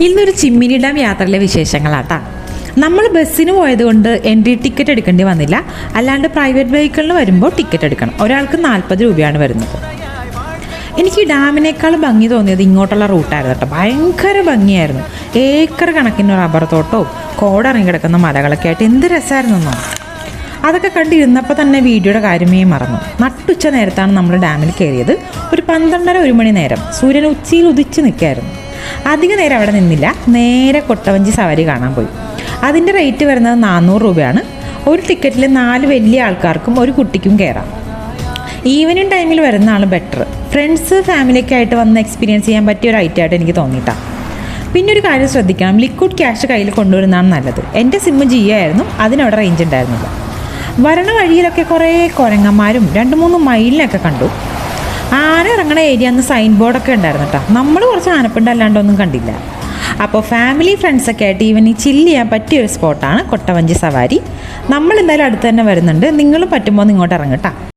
ഇന്നൊരു ചിമ്മിനി ഡാം യാത്രയിലെ വിശേഷങ്ങളാട്ടാ. നമ്മൾ ബസ്സിന് പോയതുകൊണ്ട് എൻട്രി ടിക്കറ്റ് എടുക്കേണ്ടി വന്നില്ല. അല്ലാണ്ട് പ്രൈവറ്റ് വെഹിക്കിളിന് വരുമ്പോൾ ടിക്കറ്റ് എടുക്കണം. ഒരാൾക്ക് നാൽപ്പത് രൂപയാണ് വരുന്നത്. എനിക്ക് ഡാമിനേക്കാൾ ഭംഗി തോന്നിയത് ഇങ്ങോട്ടുള്ള റൂട്ടായിരുന്നു കേട്ടോ. ഭയങ്കര ഭംഗിയായിരുന്നു. ഏക്കർ കണക്കിന് റബ്ബർ തോട്ടോ കോടിറങ്ങി കിടക്കുന്ന മലകളൊക്കെ ആയിട്ട് എന്ത് രസമായിരുന്നു അതൊക്കെ കണ്ടിരുന്നപ്പോൾ തന്നെ വീഡിയോയുടെ കാര്യമേ മറന്നു. നട്ടുച്ച നേരത്താണ് നമ്മൾ ഡാമിൽ കയറിയത്. ഒരു പന്ത്രണ്ടര ഒരു മണി നേരം. സൂര്യൻ ഉച്ചയിൽ ഉദിച്ച് നിൽക്കായിരുന്നു അധിക നേരം അവിടെ നിന്നില്ല. നേരെ കൊട്ടവഞ്ചി സവാരി കാണാൻ പോയി. അതിന്റെ റേറ്റ് വരുന്നത് നാനൂറ് രൂപയാണ്. ഒരു ടിക്കറ്റിൽ നാല് വലിയ ആൾക്കാർക്കും ഒരു കുട്ടിക്കും കയറാം ഈവനിങ് ടൈമിൽ വരുന്നതാണ് ബെറ്റർ ഫ്രണ്ട്സ് ഫാമിലിയൊക്കെ ആയിട്ട് വന്ന് എക്സ്പീരിയൻസ് ചെയ്യാൻ പറ്റിയ ഒരു ഐറ്റം ആയിട്ട് എനിക്ക് തോന്നിയിട്ടാണ് പിന്നെ ഒരു കാര്യം ശ്രദ്ധിക്കണം. ലിക്വിഡ് ക്യാഷ് കയ്യിൽ കൊണ്ടുവരുന്നതാണ് നല്ലത്. എന്റെ സിമ്മ് ജിയോ ആയിരുന്നു. അതിനവിടെ റേഞ്ച് ഉണ്ടായിരുന്നില്ല. വരണ വഴിയിലൊക്കെ കുറേ കുരങ്ങന്മാരും രണ്ട് മൂന്ന് മയിലിനൊക്കെ കണ്ടു. ഇറങ്ങണ ഏരിയ അന്ന് സൈൻ ബോർഡൊക്കെ ഉണ്ടായിരുന്നു കേട്ടോ നമ്മൾ കുറച്ച് ആനപ്പിണ്ട് അല്ലാണ്ടൊന്നും കണ്ടില്ല. അപ്പോൾ ഫാമിലി ഫ്രണ്ട്സൊക്കെ ആയിട്ട് ഈവനിങ് ചില്ല് ചെയ്യാൻ പറ്റിയ ഒരു സ്പോട്ടാണ് കൊട്ടവഞ്ചി സവാരി. നമ്മൾ എന്തായാലും അടുത്ത് തന്നെ വരുന്നുണ്ട്. നിങ്ങളും പറ്റുമ്പോൾ ഇങ്ങോട്ട് ഇറങ്ങട്ടാ